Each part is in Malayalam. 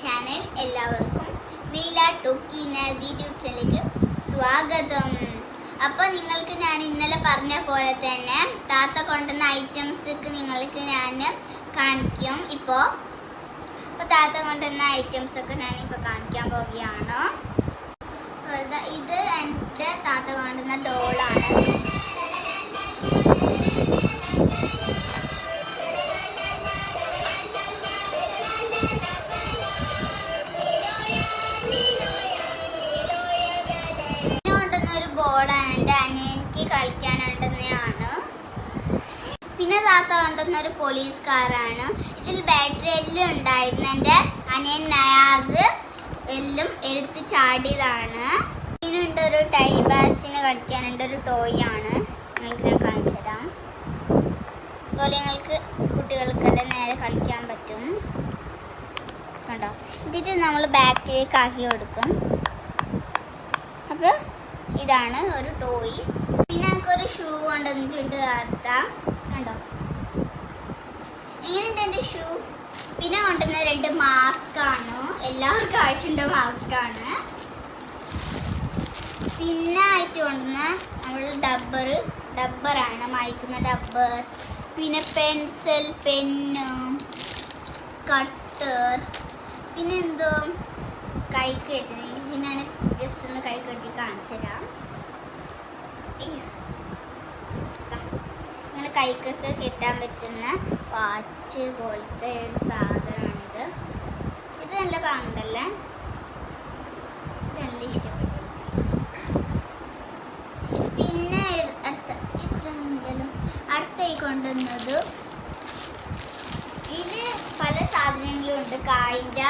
ചാനൽ എല്ലാവർക്കും നീല ടോക്കി നാസ് യൂട്യൂബ് ചാനലിലേക്ക് സ്വാഗതം. അപ്പോൾ നിങ്ങൾക്ക് ഞാൻ ഇന്നലെ പറഞ്ഞ പോലെ തന്നെ താത്ത കൊണ്ടുവന്ന ഐറ്റംസൊക്കെ നിങ്ങൾക്ക് ഞാൻ കാണിക്കും ഇപ്പോൾ അപ്പോൾ താത്ത കൊണ്ടുവന്ന ഐറ്റംസൊക്കെ ഞാനിപ്പോൾ കാണിക്കാൻ പോവുകയാണ്. ഇത് എന്റെ താത്ത കൊണ്ടുവന്ന ഡോളാണ് താത്ത കൊണ്ടുവന്ന ഒരു പോലീസ് കാറാണ് ഇതിൽ ബാറ്ററി എല്ലാം ഉണ്ടായിരുന്നു. എന്റെ അനിയൻ നയാസ് എല്ലാം എടുത്ത് ചാടിയതാണ്. ഇതിനുണ്ട് ഒരു ടൈം പാസിന് കളിക്കാനുണ്ട്. ഒരു ടോയ് ആണ്. നിങ്ങൾക്ക് ഞാൻ കാണിച്ചു തരാം. അതുപോലെ നിങ്ങൾക്ക് കുട്ടികൾക്കെല്ലാം നേരെ കളിക്കാൻ പറ്റും. കണ്ടോ? എന്നിട്ട് നമ്മൾ ബാക്കിലേക്ക് ആക്കി കൊടുക്കും. അപ്പോൾ ഇതാണ് ഒരു ടോയ് പിന്നെ നമുക്കൊരു ഷൂ കൊണ്ടുവന്നിട്ടുണ്ട് താത്ത കണ്ടോ? എങ്ങനെയുണ്ട് എന്റെ ഷൂ. പിന്നെ കൊണ്ടുവന്ന രണ്ട് മാസ്ക് ആണ് എല്ലാവർക്കും ആവശ്യമുണ്ട് മാസ്ക് ആണ് പിന്നെ ആയിട്ട് കൊണ്ടുവന്ന നമ്മൾ ഡബ്ബർ ഡബ്ബറാണ് മായ്ക്കുന്ന ഡബ്ബർ. പിന്നെ പെൻസിൽ പെന്ന് സ്കട്ടർ. പിന്നെ എന്തോ കൈ കെട്ടി. ഞാൻ ജസ്റ്റ് ഒന്ന് കൈ കെട്ടി കാണിച്ചു തരാം കൈക്കൊക്കെ കിട്ടാൻ പറ്റുന്ന വാച്ച് പോലത്തെ ഒരു സാധനമാണിത് ഇത് നല്ല പാങ്കല്ല നല്ല ഇഷ്ടപ്പെട്ടു. പിന്നെ അടുത്ത ഇത് അടുത്ത ഈ കൊണ്ടുവന്നത് ഇത് പല സാധനങ്ങളും ഉണ്ട്. കായിന്റെ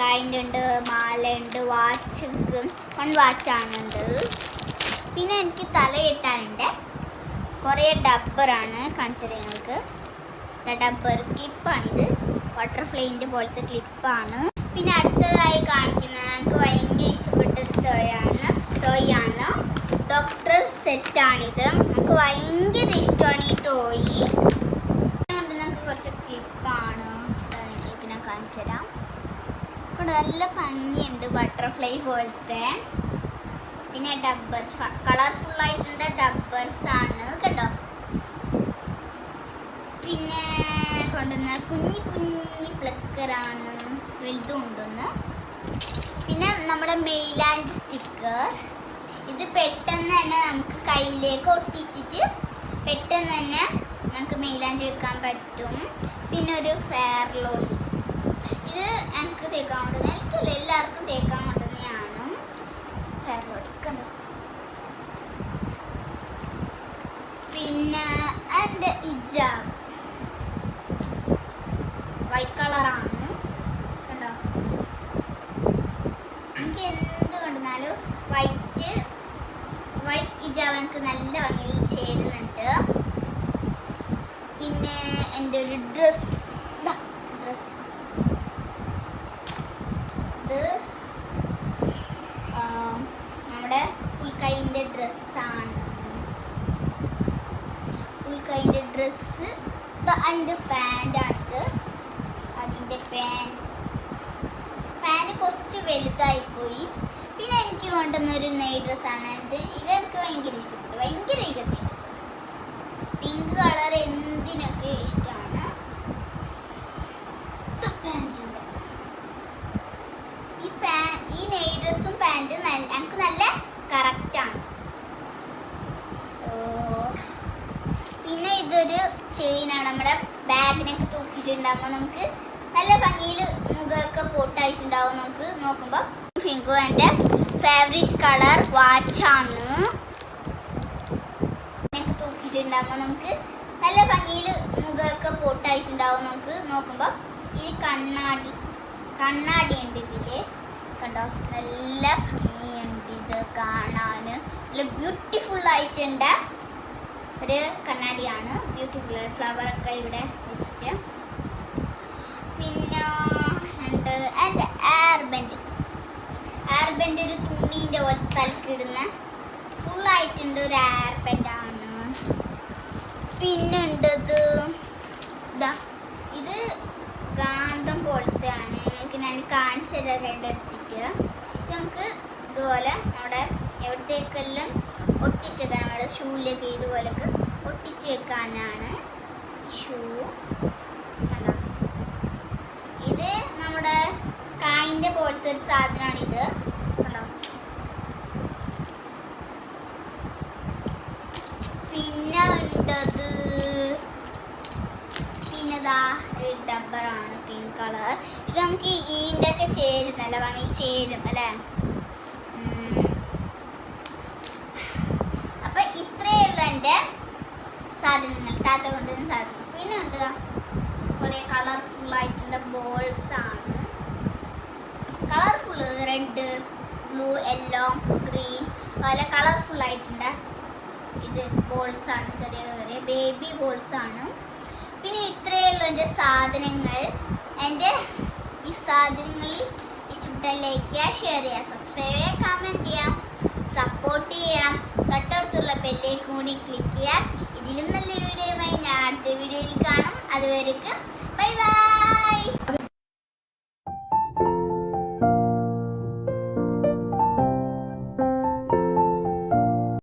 കായിന്റെ ഉണ്ട് മാലയുണ്ട് വാച്ച് വൺ വാച്ചാണുണ്ട് പിന്നെ എനിക്ക് തല കെട്ടാനുണ്ട്. കുറേ ഡബ്ബറാണ് കാണിച്ചത് ഞങ്ങൾക്ക്. ഡബ്ബർ ക്ലിപ്പാണിത്. ബട്ടർഫ്ലൈന്റെ പോലത്തെ ക്ലിപ്പാണ്. പിന്നെ അടുത്തതായി കാണിക്കുന്നത് ഞങ്ങൾക്ക് ഭയങ്കര ഇഷ്ടപ്പെട്ട ടോയാണ് ടോയാണ് ഡോക്ടർ സെറ്റാണിത് നമുക്ക് ഭയങ്കര ഇഷ്ടമാണ് ഈ ടോയ് അതുകൊണ്ട് നമുക്ക് കുറച്ച് ക്ലിപ്പാണ്. ഞാൻ കാണിച്ചു തരാം നല്ല ഭംഗിയുണ്ട് ബട്ടർഫ്ലൈ പോലത്തെ. പിന്നെ ഡബ്ബേഴ്സ് കളർഫുൾ ആയിട്ടുള്ള ഡബ്ബേഴ്സ് ആണ്. കണ്ടോ? പിന്നെ കൊണ്ടുവന്ന കുഞ്ഞി കുഞ്ഞി പ്ലക്കറാണ് വലുതും ഉണ്ടെന്ന് പിന്നെ നമ്മുടെ മെയിലാൻഡ് സ്റ്റിക്കർ ഇത് പെട്ടെന്ന് തന്നെ നമുക്ക് കയ്യിലേക്ക് ഒട്ടിച്ചിട്ട് പെട്ടെന്ന് തന്നെ നമുക്ക് മെയിലാഞ്ചി വെക്കാൻ പറ്റും. പിന്നെ ഒരു ഫെയർ ലോളി ഇത് എനിക്ക് തേക്കാൻ കൊണ്ടുവന്ന എനിക്കല്ല എല്ലാവർക്കും തേക്കാൻ കണ്ടോ പിന്നെ എന്റെ ഇജാബ് വൈറ്റ് കളറാണ് കണ്ടോ? എനിക്ക് എന്ത് കണ്ടെന്നാലും വൈറ്റ് വൈറ്റ് ഇജാബ് എനിക്ക് നല്ല ഭംഗിയിൽ ചേരുന്നുണ്ട്. പിന്നെ എന്റെ ഒരു ഡ്രസ് ഡ്രസ് ഡ്രസ്സ്. അതിന്റെ പാന്റാണിത് അതിന്റെ പാന്റ് പാന്റ് കുറച്ച് വലുതായി പോയി പിന്നെ എനിക്ക് കൊണ്ടുവന്ന ഒരു നെയ് ഡ്രസ്സാണ് ഇത് ഇതെനിക്ക് ഭയങ്കര ഇഷ്ടപ്പെട്ടു. ഭയങ്കര ഭയങ്കര ഇഷ്ടപ്പെട്ടു. പിങ്ക് കളർ എന്തിനൊക്കെ ഇഷ്ടമാണ് പാന്റുണ്ട് ഈ പാ ഈ നെയ് ഡ്രസ്സും പാന്റും നല്ല എനിക്ക് നല്ല കറക്റ്റാണ് ഇതൊരു ചെയിനാണ്. നമ്മുടെ ബാഗിനൊക്കെ തൂക്കിയിട്ടുണ്ടാകുമ്പോൾ നമുക്ക് നല്ല ഭംഗിയിൽ മുഖമൊക്കെ പൊട്ടായിട്ടുണ്ടാവും നമുക്ക് നോക്കുമ്പോൾ ഫിങ്കു എന്റെ ഫേവറേറ്റ് കളർ വാച്ചാണ് ഇതിനൊക്കെ തൂക്കിയിട്ടുണ്ടാകുമ്പോൾ നമുക്ക് നല്ല ഭംഗിയിൽ മുഖമൊക്കെ പൊട്ടായിട്ടുണ്ടാവും നമുക്ക് നോക്കുമ്പോൾ ഈ കണ്ണാടി കണ്ണാടി ഉണ്ട് ഇതിൽ. കണ്ടോ? നല്ല ഭംഗിയുണ്ട് ഇത് കാണാൻ നല്ല ബ്യൂട്ടിഫുൾ ആയിട്ടുണ്ട്. ഒരു കണ്ണാടിയാണ്. ബ്യൂട്ടിഫുൾ ഫ്ലവർ ഒക്കെ ഇവിടെ വെച്ചിട്ട്. പിന്നെ ഉണ്ട് എന്റെ എയർ ബെൻഡ് എയർ ബെൻഡ് ഒരു തുണീന്റെ പോലെ തലക്കിടുന്ന ഫുൾ ആയിട്ടുണ്ട് ഒരു എയർ ബെൻഡാണ് പിന്നെ ഉണ്ടത് ഇതാ ഇത് ഗാന്ധം പോലത്തെയാണ്. നിങ്ങൾക്ക് ഞാൻ കാണിച്ചു തരാം രണ്ടെടുത്തിട്ട് നമുക്ക് ഇതുപോലെ നമ്മുടെ എവിടത്തേക്കെല്ലാം ഒട്ടിച്ച് വെക്കാൻ നമ്മുടെ ഷൂവിലേക്ക് ഇതുപോലൊക്കെ ഒട്ടിച്ച് വെക്കാനാണ്. ഷൂ. കണ്ടോ? ഇത് നമ്മുടെ കായിന്റെ പോലത്തെ ഒരു സാധനമാണ് കണ്ടോ? പിന്നെ ഉണ്ടത് പിന്നെതാ ഡബ്ബറാണ് പിങ്ക് കളർ. ഇത് നമുക്ക് ഈന്റെ ഒക്കെ ചേരുന്നല്ല വാങ്ങി ചേരും അല്ലേ? എന്റെ സാധനങ്ങൾ താത്ത കൊണ്ടുവരുന്ന സാധനങ്ങൾ. പിന്നെ ഉണ്ട് കുറെ കളർഫുൾ ആയിട്ടുള്ള ബോൾസ് ആണ്. Colourful red blue yellow green അതുപോലെ കളർഫുൾ ആയിട്ടുണ്ട് ഇത് ബോൾസ് ആണ് ചെറിയ ചെറിയ ബേബി ബോൾസ് ആണ്. പിന്നെ ഇത്രയേ ഉള്ളൂ എന്റെ സാധനങ്ങൾ. എന്റെ ഈ സാധനങ്ങളിൽ ഇഷ്ടപ്പെട്ട ലൈക്ക് ചെയ്യുക ഷെയർ ചെയ്യുക സബ്സ്ക്രൈബ് ചെയ്യുക കമന്റ് ചെയ്യാം സപ്പോർട്ട് ചെയ്യാം ഉള്ള ബെല്ലേക്ക് കൂടി ക്ലിക്ക് ചെയ്യുക ഇതിലും നല്ല വീഡിയോയുമായി ഞാൻ അടുത്ത വീഡിയോയിൽ കാണും. അതുവരെ ബൈ ബൈ